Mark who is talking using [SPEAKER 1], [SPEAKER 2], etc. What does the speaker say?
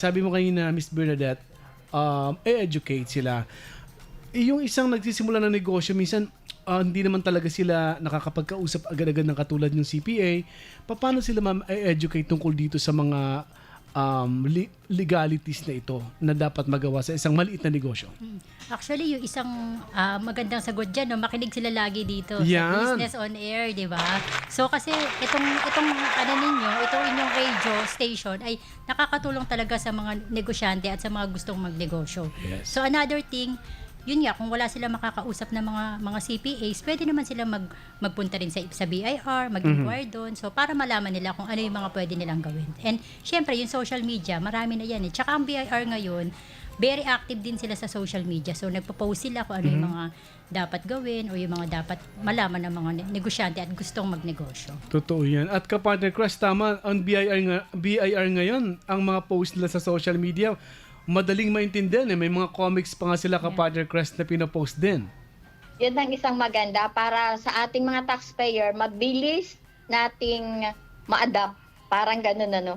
[SPEAKER 1] Sabi mo kanina, Miss Bernadette, um, e-educate sila. Eh, Yung isang nagsisimula ng negosyo, minsan ah, hindi naman talaga sila nakakapagkausap agad-agad ng katulad ng CPA. Paano sila ma'am e-educate tungkol dito sa mga um, li- legalities na ito na dapat magawa sa isang maliit na negosyo?
[SPEAKER 2] Actually, yung isang ah, magandang sagot dyan, no, makinig sila lagi dito
[SPEAKER 1] Yan.
[SPEAKER 2] sa Business on Air, di ba? So, kasi itong, itong ano ninyo, itong inyong radio station ay nakakatulong talaga sa mga negosyante at sa mga gustong magnegosyo.
[SPEAKER 1] Yes.
[SPEAKER 2] So, another thing, yun nga, kung wala sila makakausap ng mga mga CPAs, pwede naman sila mag, magpunta rin sa, sa BIR, mag-inquire doon. So, para malaman nila kung ano yung mga pwede nilang gawin. And, syempre, yung social media, marami na yan. Eh. Tsaka ang BIR ngayon, very active din sila sa social media. So, nagpo-post sila kung ano yung mga dapat gawin o yung mga dapat malaman ng mga ne- negosyante at gustong magnegosyo.
[SPEAKER 1] Totoo yan. At kapartner Crush, tama, ang BIR, nga, BIR ngayon, ang mga post nila sa social media, madaling maintindihan. Eh. May mga comics pa nga sila kapartner Crush na pinapost din.
[SPEAKER 3] Yun ang isang maganda para sa ating mga taxpayer, mabilis nating ma-adapt. Parang ganun ano.